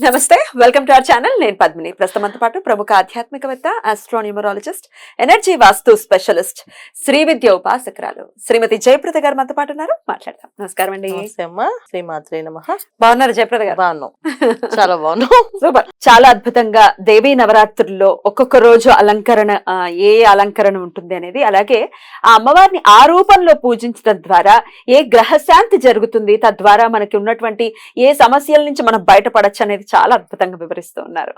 నమస్తే welcome to our channel. నేను పద్మిని. ప్రస్తుతంతో పాటు ప్రముఖ ఆధ్యాత్మికవేత్త astronumerologist energy vastu specialist Shri విద్య ఉపాసకురాలు శ్రీమతి జయప్రద గారు మనతో పాటు ఉన్నారు. మాట్లాడదాం. నమస్కారం అండి. శ్రీమాత్రే నమ. బాగున్నారు జయప్రద గారు? బాగున్నాం. చాలా బాగున్నాం. సూపర్. చాలా అద్భుతంగా దేవీ నవరాత్రుల్లో ఒక్కొక్క రోజు అలంకరణ ఏ అలంకరణ ఉంటుంది అనేది అలాగే ఆ అమ్మవారిని ఆ రూపంలో పూజించడం ద్వారా ఏ గ్రహశాంతి జరుగుతుంది తద్వారా మనకి ఉన్నటువంటి ఏ సమస్యల నుంచి మనం బయటపడచ్చు అనేది చాలా అద్భుతంగా వివరిస్తూ ఉన్నారు.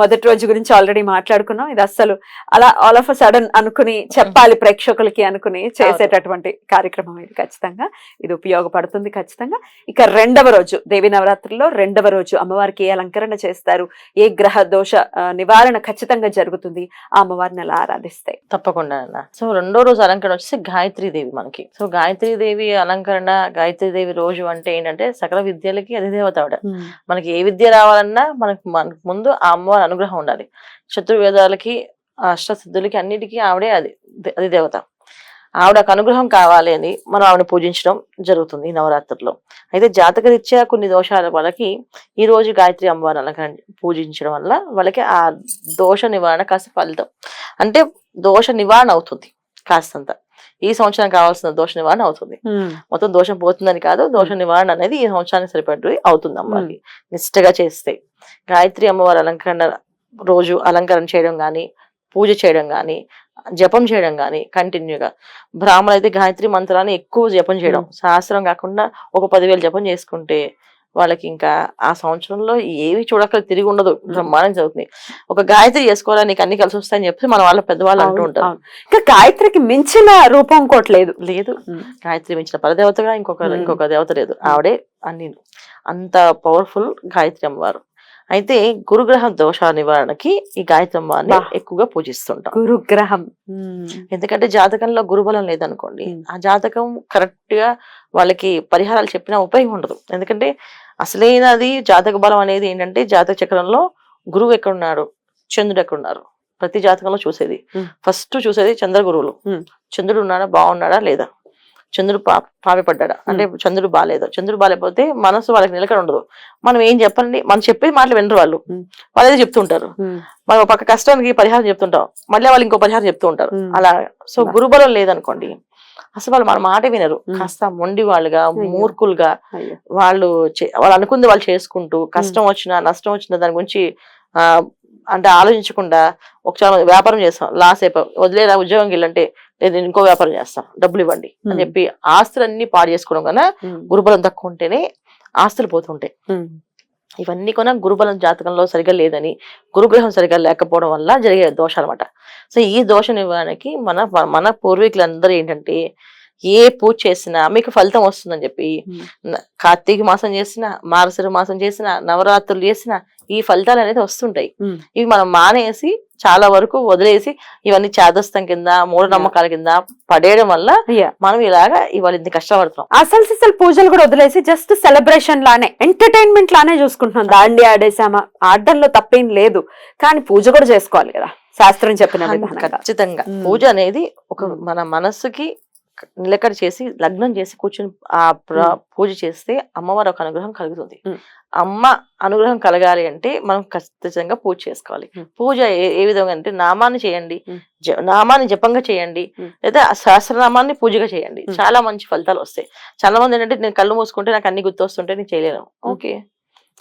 మొదటి రోజు గురించి ఆల్రెడీ మాట్లాడుకున్నాం. ఇది అస్సలు అలా ఆల్ ఆఫ్ సడన్ అనుకుని చెప్పాలి ప్రేక్షకులకి అనుకుని చేసేటటువంటి కార్యక్రమం ఇది ఖచ్చితంగా. ఇది ఉపయోగపడుతుంది ఖచ్చితంగా. ఇక రెండవ రోజు దేవి నవరాత్రుల్లో రెండవ రోజు అమ్మవారికి ఏ అలంకరణ చేస్తారు? ఏ గ్రహ దోష నివారణ ఖచ్చితంగా జరుగుతుంది? ఆ అమ్మవారిని ఎలా ఆరాధిస్తాయి తప్పకుండా అన్న. సో రెండో రోజు అలంకరణ వచ్చేసి గాయత్రీ దేవి మనకి. సో గాయత్రీ దేవి అలంకరణ గాయత్రీ దేవి రోజు అంటే ఏంటంటే సకల విద్యలకి అధిదేవత ఆవిడ. మనకి ఏ విద్య రావాలన్నా మనకు మనకు ముందు ఆ అమ్మవారి అనుగ్రహం ఉండాలి. శత్రువేదాలకి అష్టసిద్ధులకి అన్నిటికీ ఆవిడే అది అది దేవత. ఆవిడకు అనుగ్రహం కావాలి అని మనం ఆవిడ పూజించడం జరుగుతుంది ఈ నవరాత్రుల్లో. అయితే జాతకరీత్యా కొన్ని దోషాల వాళ్ళకి ఈ రోజు గాయత్రి అమ్మవారిని అలంకరణ పూజించడం వల్ల వాళ్ళకి ఆ దోష నివారణ కాస్త ఫలితం. అంటే దోష నివారణ అవుతుంది కాస్తంత. ఈ సంవత్సరం కావాల్సిన దోష నివారణ అవుతుంది. మొత్తం దోషం పోతుందని కాదు దోష నివారణ అనేది ఈ సంవత్సరానికి సరిపడి అవుతుంది అమ్మవారికి నిష్ఠగా చేస్తే. గాయత్రి అమ్మవారి అలంకరణ రోజు అలంకరణ చేయడం గాని పూజ చేయడం గాని జపం చేయడం గాని కంటిన్యూగా. బ్రాహ్మణులు అయితే గాయత్రి మంత్రాన్ని ఎక్కువ జపం చేయడం. శాస్త్రం కాకుండా ఒక పదివేలు జపం చేసుకుంటే వాళ్ళకి ఇంకా ఆ సంవత్సరంలో ఏవి చూడక తిరిగి ఉండదు. బ్రహ్మాండం చదువుతుంది ఒక గాయత్రి చేసుకోవాలని నీకు అన్ని కలిసి వస్తాయని చెప్పి మన వాళ్ళ పెద్దవాళ్ళు అంటూ ఉంటారు. ఇంకా గాయత్రికి మించిన రూపం ఇంకోటి లేదు. లేదు. గాయత్రి మించిన పరదేవతగా ఇంకొక. ఇంకొక దేవత లేదు. ఆవిడే అన్ని అంత పవర్ఫుల్ గాయత్రి అమ్మవారు. అయితే గురుగ్రహ దోష నివారణకి ఈ గాయత్రి అమ్మవారిని బా. ఎక్కువగా పూజిస్తుంటాం. గురుగ్రహం. ఎందుకంటే జాతకంలో గురుబలం లేదనుకోండి. ఆ జాతకం కరెక్ట్గా వాళ్ళకి పరిహారాలు చెప్పినా ఉపయోగం ఉండదు. ఎందుకంటే అసలైనది జాతక బలం అనేది ఏంటంటే జాతక చక్రంలో గురువు ఎక్కడున్నాడు? చంద్రుడు ఎక్కడున్నారు? ప్రతి జాతకంలో చూసేది. ఫస్ట్ చూసేది చంద్ర గురువులు. చంద్రుడు ఉన్నాడా? బాగున్నాడా లేదా? చంద్రుడు పా పాపిపడ్డా అంటే చంద్రుడు బాగాలేదు చంద్రుడు బాగాలేకపోతే మనసు వాళ్ళకి నిలకడ ఉండదు. మనం ఏం చెప్పండి మనం చెప్పే మాటలు వినరు వాళ్ళు. వాళ్ళు ఏదో చెప్తుంటారు మనం ఒక పక్క కష్టానికి పరిహారం చెప్తుంటాం. మళ్ళీ వాళ్ళు ఇంకో పరిహారం చెప్తూ ఉంటారు. అలా. సో. గురుబలం లేదనుకోండి అసలు వాళ్ళు మన మాట వినరు. కాస్త మొండి వాళ్ళుగా. మూర్ఖులుగా. వాళ్ళు వాళ్ళు అనుకుంది వాళ్ళు చేసుకుంటూ కష్టం వచ్చినా నష్టం వచ్చినా దాని గురించి అంటే ఆలోచించకుండా ఒకసారి వ్యాపారం చేస్తాం లాస్ అయిపోయి వదిలేదా ఉద్యోగంకి వెళ్ళంటే లేదు ఇంకో వ్యాపారం చేస్తాం డబ్బులు ఇవ్వండి. అని చెప్పి ఆస్తులన్నీ పాడు చేసుకోవడం కన్నా. గురుబలం తక్కువ ఉంటేనే ఆస్తులు పోతుంటాయి. ఇవన్నీ కూడా గురుబలం జాతకంలో సరిగా లేదని గురుగ్రహం సరిగా లేకపోవడం వల్ల జరిగే దోషాలు అనమాట సో ఈ దోష నివారణకి మన మన పూర్వీకులందరూ ఏంటంటే ఏ పూజ చేసినా మీకు ఫలితం వస్తుందని చెప్పి కార్తీక మాసం చేసినా మార్గశిర మాసం చేసినా నవరాత్రులు చేసినా ఈ ఫలితాలు అనేది వస్తుంటాయి. ఇవి మనం మానేసి చాలా వరకు వదిలేసి ఇవన్నీ చాదస్తం కింద మూఢనమ్మకాల కింద పడేయడం వల్ల. మనం ఇలాగా ఇవాళ ఇంత కష్టపడుతున్నాం అసలు సిసలు పూజలు కూడా వదిలేసి జస్ట్ సెలబ్రేషన్ లానే ఎంటర్టైన్మెంట్ లానే చూసుకుంటున్నాం దాండి ఆడేసామా ఆడడంలో తప్పేం లేదు కానీ పూజ కూడా చేసుకోవాలి కదా శాస్త్రం చెప్పిన ఖచ్చితంగా. పూజ అనేది ఒక. మన మనస్సుకి నిలకడ చేసి లగ్నం చేసి కూర్చుని ఆ పూజ చేస్తే అమ్మవారి ఒక అనుగ్రహం కలుగుతుంది. మ్మ్. అమ్మ అనుగ్రహం కలగాలి అంటే మనం ఖచ్చితంగా పూజ చేసుకోవాలి. పూజ ఏ విధంగా అంటే నామాన్ని చేయండి నామాన్ని జపంగా చేయండి. లేదా సహస్రనామాన్ని పూజగా చేయండి. చాలా మంచి ఫలితాలు వస్తాయి. చాలా మంది ఏంటంటే నేను కళ్ళు మూసుకుంటే నాకు అన్ని గుర్తొస్తుంటే నేను చేయలేను. ఓకే?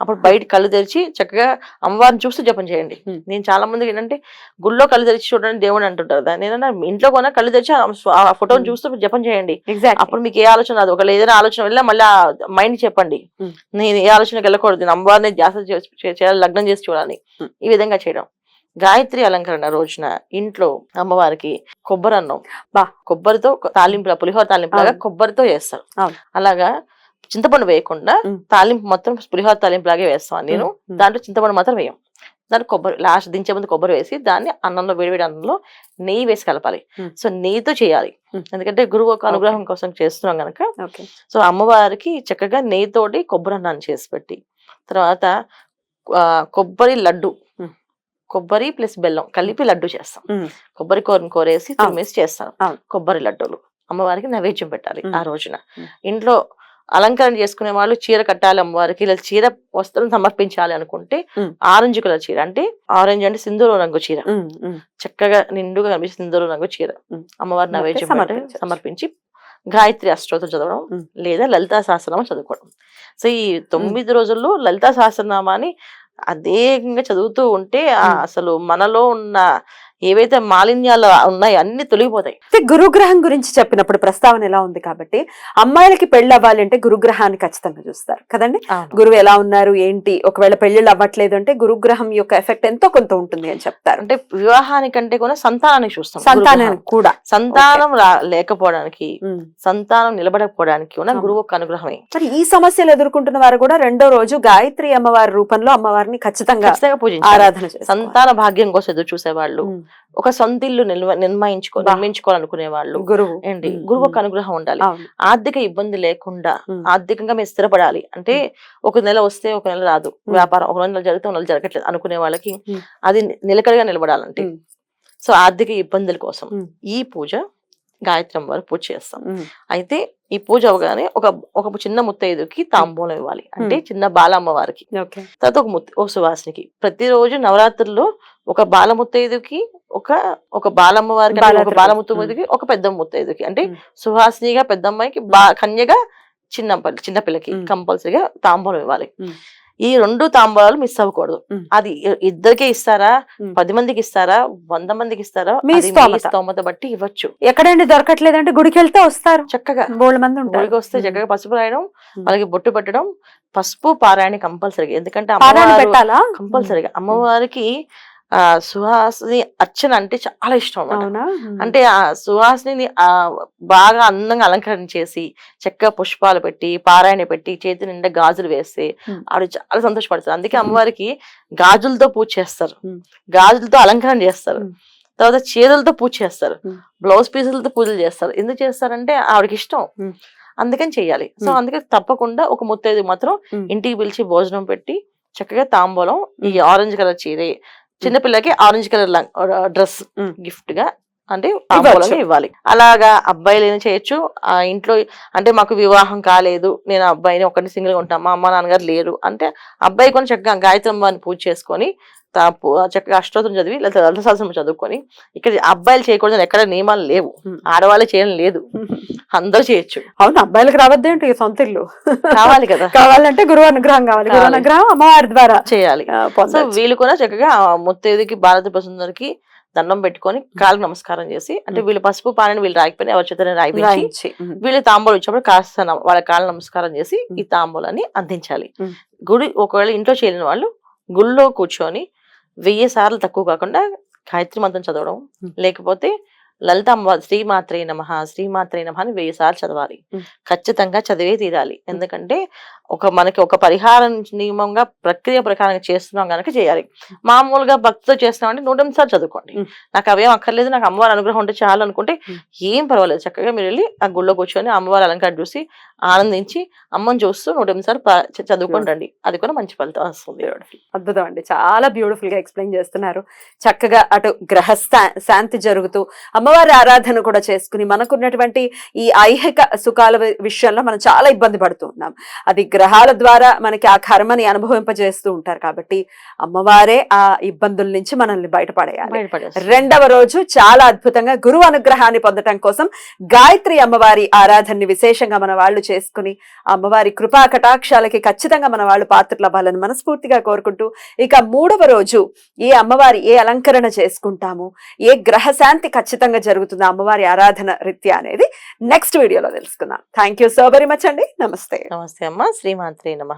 అప్పుడు బయట కళ్ళు తెరిచి చక్కగా అమ్మవారిని చూస్తూ జపం చేయండి. నేను చాలా మందికి ఏంటంటే గుళ్ళో కళ్ళు తెరిచి చూడండి దేవుడు అంటుంటారు దాన్ని నేనన్నా ఇంట్లో కొన కళ్ళు తెరిచి ఆ ఫోటోని. చూస్తూ జపం చేయండి అప్పుడు మీకు ఏ ఆలోచన రాదు ఒకవేళ ఏదైనా ఆలోచన వెళ్ళా మళ్ళీ మైండ్ చెప్పండి. నేను ఏ ఆలోచనకి వెళ్ళకూడదు నేను అమ్మవారిని ధ్యాస చేయాలి లగ్నం చేసి చూడాలి. ఈ విధంగా చేయడం గాయత్రి అలంకరణ రోజున ఇంట్లో అమ్మవారికి కొబ్బరి అన్నం బా. కొబ్బరితో తాలింపుల పులిహోర తాలింపులాగా. కొబ్బరితో చేస్తారు. అలాగా చింతపండు వేయకుండా. తాలింపు మొత్తం పులిహోర తాలింపు లాగే వేస్తాను నేను. దాంట్లో చింతపండు మాత్రం వేయం దాన్ని కొబ్బరి లాస్ట్ దించే ముందు కొబ్బరి వేసి దాన్ని అన్నంలో వేడివేడి అన్నంలో నెయ్యి వేసి కలపాలి. సో నెయ్యితో చేయాలి. ఎందుకంటే గురువు ఒక అనుగ్రహం కోసం చేస్తున్నాం గనక ఓకే సో అమ్మవారికి చక్కగా నెయ్యితోటి కొబ్బరి అన్నాన్ని చేసి పెట్టి తర్వాత కొబ్బరి లడ్డు. కొబ్బరి ప్లస్ బెల్లం కలిపి లడ్డు చేస్తాం. కొబ్బరి కూరని కోరేసి. తురిమేసి చేస్తాం. కొబ్బరి లడ్డూలు అమ్మవారికి నైవేద్యం పెట్టాలి. ఆ రోజున. ఇంట్లో అలంకరణ చేసుకునే వాళ్ళు చీర కట్టాలి అమ్మవారికి లేదా చీర వస్త్రం సమర్పించాలి అనుకుంటే. ఆరెంజ్ కలర్ చీర అంటే ఆరెంజ్ అంటే సింధూర రంగు చీర. చక్కగా నిండుగా కనిపించే సింధూర రంగు చీర. అమ్మవారి నైవేద్యం. సమర్పించి గాయత్రి అష్టోత్తరం చదవడం. లేదా లలితా సహస్రనామం చదువుకోవడం సో ఈ తొమ్మిది రోజుల్లో లలితా సహస్రనామాన్ని అదేకంగా చదువుతూ ఉంటే. అసలు మనలో ఉన్న ఏవైతే మాలిన్యాలు ఉన్నాయో అన్ని తొలగిపోతాయి. అయితే గురుగ్రహం గురించి చెప్పినప్పుడు ప్రస్తావన ఎలా ఉంది కాబట్టి అమ్మాయిలకి పెళ్ళి అవ్వాలి అంటే గురుగ్రహాన్ని ఖచ్చితంగా చూస్తారు. కదండి? గురువు ఎలా ఉన్నారు? ఏంటి? ఒకవేళ పెళ్ళిళ్ళు అవ్వట్లేదు అంటే గురుగ్రహం యొక్క ఎఫెక్ట్ ఎంతో కొంత ఉంటుంది అని చెప్తారు. అంటే వివాహానికంటే కూడా సంతానాన్ని చూస్తాం. సంతానానికి. కూడా. సంతానం లేకపోవడానికి. సంతానం నిలబడకపోవడానికి ఉన్న. గురువు ఒక అనుగ్రహమే. మరి ఈ సమస్యలు ఎదుర్కొంటున్న వారు కూడా రెండో రోజు గాయత్రి అమ్మవారి రూపంలో అమ్మవారిని ఖచ్చితంగా ఆరాధన సంతాన భాగ్యం కోసం ఎదురు చూసే వాళ్ళు ఒక సొంత ఇల్లు నిల్వ నిర్మించుకో. నిర్మించుకోవాలనుకునే వాళ్ళు గురువు ఏంటి ఉమ్, గురువు ఒక. అనుగ్రహం ఉండాలి ఆర్థిక ఇబ్బంది లేకుండా. ఆర్థికంగా మీరు స్థిరపడాలి అంటే ఒక నెల వస్తే ఒక నెల రాదు. వ్యాపారం ఒక నెల జరిగితే ఒక నెల జరగట్లేదు అనుకునే వాళ్ళకి. అది నిలకడగా నిలబడాలంటే. సో ఆర్థిక ఇబ్బందుల కోసం. ఈ పూజ గాయత్రం వారు పూజ చేస్తాం. అయితే ఈ పూజ అవగానే ఒక ఒక చిన్న ముత్తైదుకి తాంబూలం ఇవ్వాలి అంటే చిన్న బాలమ్మ వారికి తర్వాత ఒక ముత్త ఓ సువాసినికి ప్రతిరోజు నవరాత్రుల్లో ఒక బాల ముత్తైదుకి ఒక ఒక బాలమ్మ వారికి ఒక. బాల ముత్తైదుకి ఒక పెద్ద ముత్తైదుకి అంటే. సుహాసినిగా పెద్ద అమ్మాయికి బా కన్యగా చిన్న ప- చిన్న పిల్లకి ఉమ్. కంపల్సరీగా తాంబూలం ఇవ్వాలి. ఈ రెండు తాంబూలాలు మిస్ అవ్వకూడదు. అది ఇద్దరికే ఇస్తారా. పది మందికి ఇస్తారా? వంద మందికి ఇస్తారా? మీ స్తోమత. బట్టి ఇవ్వచ్చు. ఎక్కడండి దొరకట్లేదంటే గుడికి వెళ్తే వస్తారు. చక్కగా. బోళ్ళ మంది ఉంటారు. గుడికి వస్తే. చక్కగా పసుపు రాయడం. వాళ్ళకి బొట్టు పెట్టడం పసుపు పారాయణ కంపల్సరీగా. ఎందుకంటే కంపల్సరీగా. అమ్మవారికి ఆ సుహాసిని అర్చన అంటే చాలా ఇష్టం అన్నమాట అంటే ఆ సుహాసిని ఆ బాగా అందంగా అలంకరణ చేసి చక్కగా పుష్పాలు పెట్టి పారాయణ పెట్టి చేతి నిండా గాజులు వేస్తే. ఆవిడ చాలా సంతోషపడుతుంది అందుకే. అమ్మవారికి గాజులతో పూజ చేస్తారు. గాజులతో అలంకరణ చేస్తారు. తర్వాత చీరలతో పూజ చేస్తారు. బ్లౌజ్ పీసులతో పూజలు చేస్తారు ఎందుకు చేస్తారంటే ఆవిడకి ఇష్టం. అందుకని చెయ్యాలి సో. అందుకే తప్పకుండా ఒక ముత్తైదు మాత్రం. ఇంటికి పిలిచి భోజనం పెట్టి చక్కగా తాంబూలం ఈ. ఆరెంజ్ కలర్ చీర చిన్నపిల్లకి ఆరెంజ్ కలర్ డ్రెస్. గిఫ్ట్గా అంటే తాంబూలంగా ఇవ్వాలి. అలాగా అబ్బాయిలు చేయొచ్చు? ఆ ఇంట్లో అంటే మాకు వివాహం కాలేదు నేను అబ్బాయిని ఒకటి సింగిల్గా ఉంటాను మా అమ్మ నాన్నగారు లేరు. అంటే అబ్బాయి కొన్ని చక్కగా గాయత్రి పూజ చేసుకొని చక్కగా అష్టోత్తరం చదివి లేదా లలిత సహస్రం చదువుకొని ఇక్కడ అబ్బాయిలు చేయకూడదని ఎక్కడ నియమాలు లేవు. ఆడవాళ్ళు చేయడం లేదు. అందరూ చేయొచ్చు. అవును అబ్బాయిలకు రావద్దేంటి సొంత ఇల్లు. కావాలి కదా. కావాలంటే గురువు అనుగ్రహం కావాలి. గురువు. అనుగ్రహం అమ్మవారి ద్వారా చేయాలి. సో. వీళ్ళు కూడా చక్కగా ముత్తైదుకి భారత ప్రసుందరికి దండం పెట్టుకొని కాళ్ళకి నమస్కారం చేసి అంటే. వీళ్ళు పసుపు పానని వీళ్ళు రాయిపోయిన ఎవరి చేత రాయిపించి. వీళ్ళు తాంబూలం ఇచ్చినప్పుడు కాస్త వాళ్ళ కాళ్ళ నమస్కారం చేసి ఈ తాంబూలాన్ని అందించాలి. గుడి ఒకవేళ ఇంట్లో చేయలేని వాళ్ళు గుళ్ళో కూర్చొని వెయ్యి సార్లు తక్కువ కాకుండా గాయత్రి మంత్రం చదవడం. లేకపోతే లలిత శ్రీమాత్రే నమ శ్రీమాత్రే నమ అని వెయ్యి సార్లు చదవాలి. ఖచ్చితంగా చదివే తీరాలి ఎందుకంటే ఒక మనకి ఒక పరిహారం నియమంగా ప్రక్రియ ప్రకారంగా చేస్తున్నాం కనుక చేయాలి. మామూలుగా భక్తితో చేస్తున్నాం అంటే నూట సార్లు చదువుకోండి. నాకు అవేం అక్కర్లేదు నాకు అమ్మవారి అనుగ్రహం ఉంటే చాలు అనుకుంటే. ఏం పర్వాలేదు. చక్కగా మీరు వెళ్ళి ఆ గుళ్ళో కూర్చొని అమ్మవారి అలంకారం చూసి ఆనందించి అమ్మని చూస్తూ నూట సార్లు ప- చ- చదువుకొని రండి. అది కూడా మంచి ఫలితం వస్తుంది. అద్భుతం అండి. చాలా బ్యూటిఫుల్గా ఎక్స్ప్లెయిన్ చేస్తున్నారు. చక్కగా అటు గ్రహ శాంతి జరుగుతూ అమ్మవారి ఆరాధన కూడా చేసుకుని మనకున్నటువంటి ఈ ఐహిక సుఖాల విషయంలో మనం చాలా ఇబ్బంది పడుతూ ఉన్నాం. అది గ్రహాల ద్వారా మనకి ఆ కర్మని అనుభవింపజేస్తూ ఉంటారు కాబట్టి అమ్మవారే ఆ ఇబ్బందుల నుంచి మనల్ని బయటపడేయాలి. రెండవ రోజు చాలా అద్భుతంగా గురువు అనుగ్రహాన్ని పొందటం కోసం గాయత్రి అమ్మవారి ఆరాధనని విశేషంగా మన వాళ్ళు చేసుకుని అమ్మవారి కృపా కటాక్షాలకి ఖచ్చితంగా మన వాళ్ళు పాత్రలు అవ్వాలని మనస్ఫూర్తిగా కోరుకుంటూ ఇక మూడవ రోజు ఏ అమ్మవారి ఏ అలంకరణ చేసుకుంటాము ఏ గ్రహశాంతి ఖచ్చితంగా జరుగుతుందో అమ్మవారి ఆరాధన రీత్యా అనేది నెక్స్ట్ వీడియోలో తెలుసుకుందాం. Thank you so very much అండి. నమస్తే. నమస్తే అమ్మ. శ్రీమాత్రే నమ.